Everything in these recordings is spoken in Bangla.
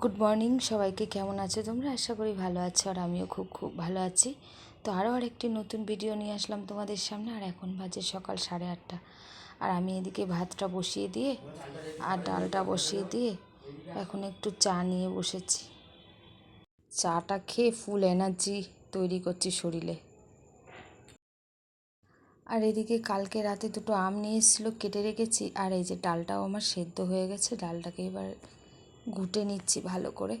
গুড মর্নিং সবাইকে কেমন আছো তোমরা? আশা করি ভালো আছো আর আমিও খুব খুব ভালো আছি। তো আরও আরেকটি নতুন ভিডিও নিয়ে আসলাম তোমাদের সামনে, আর এখন বাজে সকাল সাড়ে আটটা। আর আমি এদিকে ভাতটা বসিয়ে দিয়ে আর ডালটা বসিয়ে দিয়ে এখন একটু চা নিয়ে বসেছি। চাটা খেয়ে ফুল এনার্জি তৈরি করছি শরীরে। আর এদিকে কালকে রাতে দুটো আম নিয়ে এসেছিল, কেটে রেখেছি, আর এই যে ডালটাও আমার সেদ্ধ হয়ে গেছে, ডালটাকে এবার ঘুটে নিচ্ছি ভালো করে।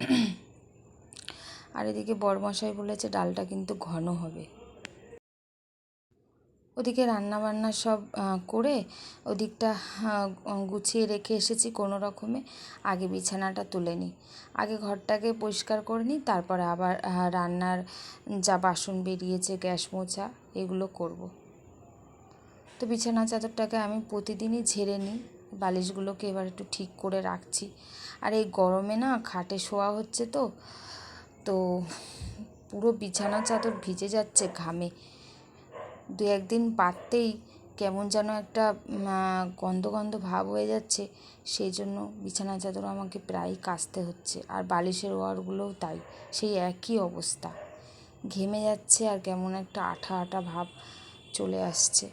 আর এদিকে বড়মশাই বলেছে ডালটা কিন্তু ঘন হবে। ওদিকে রান্না বান্না সব করে ওদিকটা গুছিয়ে রেখে এসেছি কোনো রকমে। আগে বিছানাটা তুলে নিই। আগে ঘরটাকে পরিষ্কার করে নিই, তারপরে আবার রান্নার যা বাসন বেরিয়েছে, গ্যাস মোছা, এগুলো করব। তো বিছানা চাদরটাকে আমি প্রতিদিনই ঝেড়ে নিই। বালিশগুলোকে এবার একটু ঠিক করে রাখছি। আর এই গরমে না খাটে শোয়া হচ্ছে তো তো পুরো বিছানা চাদর ভিজে যাচ্ছে ঘামে। দু একদিন পাততেই কেমন যেন একটা গন্ধ গন্ধ ভাব হয়ে যাচ্ছে, সেই জন্য বিছানা চাদর আমাকে প্রায়ই কাচতে হচ্ছে, আর বালিশের ওয়ারগুলোও তাই, সেই একই অবস্থা। ঘেমে যাচ্ছে আর কেমন একটা আঠা আঠা ভাব চলে আসছে।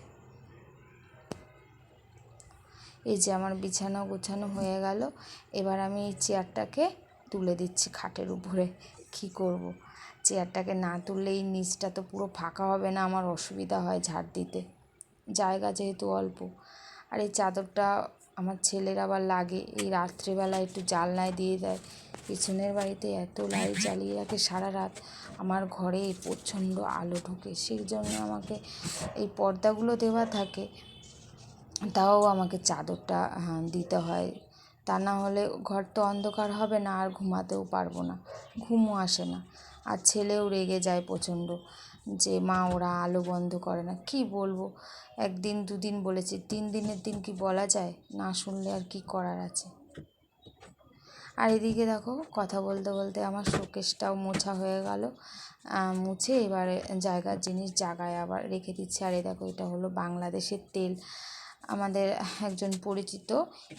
এই যে আমার বিছানা গোছানো হয়ে গেল। এবার আমি এই চেয়ারটাকে তুলে দিচ্ছি খাটের উপরে। কী করব। চেয়ারটাকে না তুললে এই নিচটা তো পুরো ফাঁকা হবে না, আমার অসুবিধা হয় ঝাড় দিতে। জায়গা যেহেতু অল্প। আর এই চাদরটা আমার ছেলের আবার লাগে। এই রাত্রেবেলা একটু জানলায় দিয়ে দেয়। পিছনের বাড়িতে এত লাইট জ্বালিয়ে রাখে সারা রাত। আমার ঘরে প্রচণ্ড আলো ঢোকে। সেই জন্য আমাকে এই পর্দাগুলো দেওয়া থাকে। তাও আমাকে চাদরটা দিতে হয়। তা না হলে ঘর তো অন্ধকার হবে না, আর ঘুমাতেও পারব না। ঘুমও আসে না। আর ছেলেও রেগে যায় প্রচণ্ড। যে মা, ওরা আলো বন্ধ করে না। কি বলব? একদিন, দুদিন বলেছি। তিন দিনের দিন কি বলা যায়? না শুনলে আর কি করার আছে? আর এদিকে দেখো, কথা বলতে বলতে আমার শোকেসটাও মোছা হয়ে গেল। মুছে এবারে জায়গার জিনিস জায়গায় আবার রেখে দিচ্ছি। আর এ দেখো, এটা হলো বাংলাদেশের তেল। আমাদের একজন পরিচিত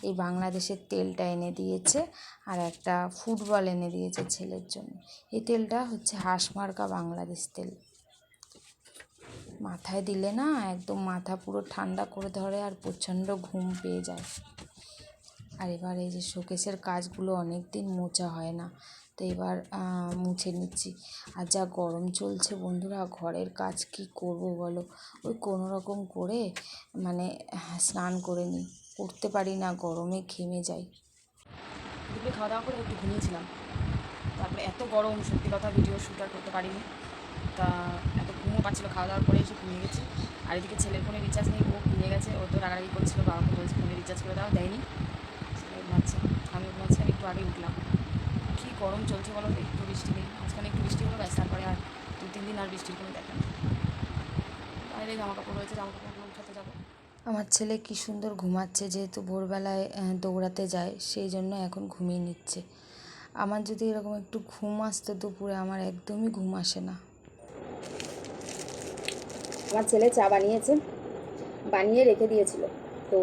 এই বাংলাদেশের তেলটা এনে দিয়েছে আর একটা ফুটবল এনে দিয়েছে ছেলের জন্য। এই তেলটা হচ্ছে হাঁসমার্কা বাংলাদেশ তেল। মাথায় দিলে না একদম মাথা পুরো ঠান্ডা করে ধরে আর প্রচণ্ড ঘুম পেয়ে যায়। আর এবার এই যে শোকেসের কাজগুলো অনেক দিন মোছা হয় না। তো এবার মুছে নিচ্ছি। আর যা গরম চলছে বন্ধুরা, ঘরের কাজ কি করব বলো? ওই কোনো রকম করে মানে স্নান করে নিই। করতে পারি না, গরমে ঘেমে যাই। খাওয়া দাওয়া করে একটু ঘুমিয়েছিলাম। তারপরে এত গরম, সত্যি কথা ভিডিও শ্যুট আর করতে পারিনি। তা, এত ঘুমও পাচ্ছিলো খাওয়া দাওয়ার পরে এসে ঘুমিয়ে গেছি। আর এদিকে ছেলের ফোনে রিচার্জ নেই ও ঘুমিয়ে গেছে। ও তো রাগারাগি করছিল, বাবাকে বলছে ফোনে রিচার্জ করে দেওয়া দেয়নি। ঘুমাচ্ছে। আমি একটু আগে উঠলাম। গরম চলছে বলো একটু বৃষ্টি নেই। মাঝখানে একটু বৃষ্টি হলো ব্যাস তারপরে আর দু তিন দিন আর বৃষ্টির কোনো দেখা নেই। বাইরে জামা কাপড় রয়েছে জামা কাপড়গুলো উঠাতে যাব। আমার ছেলে কি সুন্দর ঘুমাচ্ছে যেহেতু ভোরবেলায় দৌড়াতে যায় সেই জন্য এখন ঘুমিয়ে নিচ্ছে। আমার যদি এরকম একটু ঘুম আসতো দুপুরে আমার একদমই ঘুম আসে না। আমার ছেলে চা বানিয়েছে বানিয়ে রেখে দিয়েছিল। তো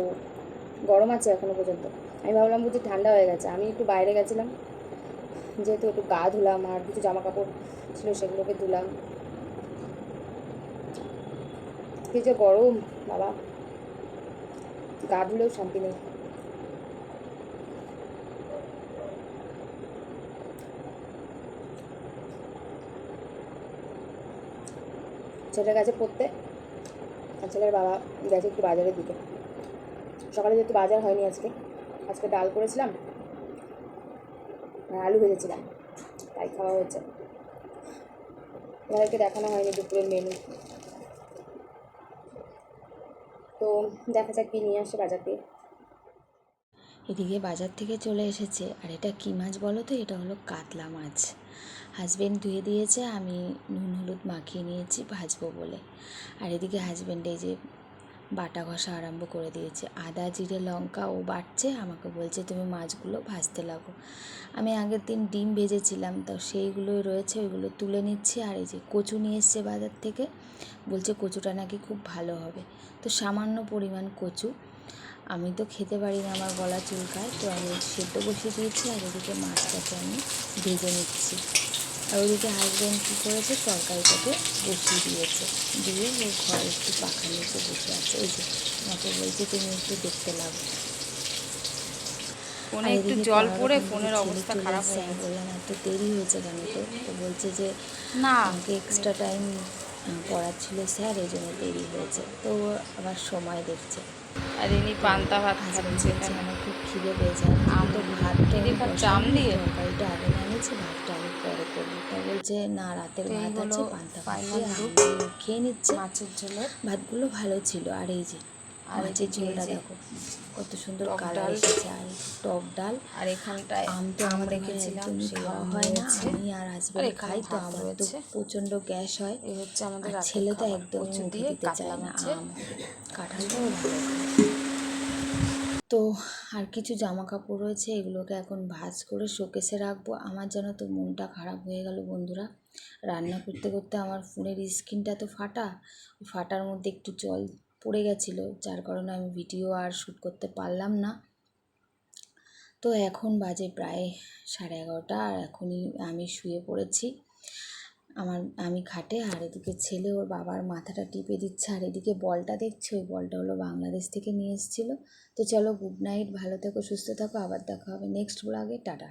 গরম আছে এখনও পর্যন্ত। আমি ভাবলাম বুঝি ঠান্ডা হয়ে গেছে। আমি একটু বাইরে গেছিলাম যেহেতু একটু গা ধুলাম আর কিছু জামা কাপড় ছিল সেগুলোকে ধুলাম। কি যে গরম, বাবা। গা ধুলেও শান্তি নেই। ছেলের কাছে পড়তে, আর ছেলের বাবা গেছে একটু বাজারের দিকে। সকালে যেহেতু বাজার হয়নি আজকে আজকে ডাল করেছিলাম আলু ভেজেছিলাম, তাই খাওয়া হয়েছে। ওদেরকে দেখানো হয়নি দুপুরের মেনু তো দেখা যাক কী নিয়ে আসে বাজার দিয়ে এদিকে বাজার থেকে চলে এসেছে, আর এটা কী মাছ বলো তো? এটা হলো কাতলা মাছ। হাজব্যান্ড ধুয়ে দিয়েছে, আমি নুন হলুদ মাখিয়ে নিয়েছি, ভাজবো বলে। আর এদিকে হাজব্যান্ড এই যে বাটা ঘষা আরম্ভ করে দিয়েছে। আদা, জিরে, লঙ্কা ও বাটছে আমাকে বলছে, তুমি মাছগুলো ভাজতে লাগো। আমি আগের দিন ডিম ভেজেছিলাম, তো সেইগুলোই রয়েছে, ওইগুলো তুলে নিচ্ছি। আর এই যে কচু নিয়ে এসছে বাজার থেকে, বলছে কচুটা নাকি খুব ভালো হবে। তো সামান্য পরিমাণ কচু। আমি তো খেতে পারি না আমার গলা চুলকায়, তো আমি সেদ্ধ বসিয়ে দিয়েছি আর এদিকে মাছটাকে আমি ভেজে নিচ্ছি। আর ওদিকে হাজব্যান্ড কী করেছে? তরকারিটাকে বসিয়ে দিয়েছে। দিয়ে ও ঘরে একটু পাখা নিচে বসে আছে। এই যে আমাকে বলছে তুমি একটু দেখতে লাগো। ফোনে একটু জল পড়ে ফোনের অবস্থা খারাপ হয়ে আমি বললাম এত দেরি হয়েছে কেন তো? তো বলছে যে না। আমাকে এক্সট্রা টাইম পড়াচ্ছিল স্যার এই জন্য দেরি হয়েছে। তো আবার সময় দেখছে। আর ইনি পান্তা ভাত হাজবেন্ড খাচ্ছে আমার খুব খিদে পেয়েছে আমি তো ভাত আম দিয়ে? তরকারিটা আগে নামিয়েছি ভাতটা আমি পরে করব। তা বলছে না রাতের ভাত আছে পান্তা খেয়ে নিচ্ছে। মাছের ঝোলের ভাতগুলো ভালো ছিল। আর এই যে আর এদিকে ঝোলটা দেখো কত সুন্দর কালার। এসেছে। আর টক ডাল আর এখানটায় আম তো আম আমরা রেখেছিলাম একদমই খাওয়া হয় না। আমি আর হাজবেন্ড খাই তো আমার তো। প্রচণ্ড গ্যাস হয়। এই হচ্ছে আমাদের ছেলে তো একদম মুখে দিতে চায় না আম। কাঁঠালটাও ভালো। তো আর কিছু জামা কাপড় রয়েছে, এগুলোকে এখন ভাঁজ করে শোকেসে রাখব। আমার যেন তো মনটা খারাপ হয়ে গেল বন্ধুরা। রান্না করতে করতে আমার ফোনের স্ক্রিনটা তো ফাটা। ফাটার মধ্যে একটু জল পড়ে গেছিল, যার কারণে আমি ভিডিও আর শ্যুট করতে পারলাম না। তো এখন বাজে প্রায় সাড়ে এগারোটা, আর এখনই আমি শুয়ে পড়েছি। আমার, আমি খাটে আর এদিকে ছেলে ওর বাবার মাথাটা টিপে দিচ্ছে আর এদিকে বলটা দেখছে, ওই বলটা হলো বাংলাদেশ থেকে নিয়ে এসেছিল। তো চলো গুড নাইট ভালো থেকো, সুস্থ থাকো, আবার দেখা হবে নেক্সট ব্লগে টাটা।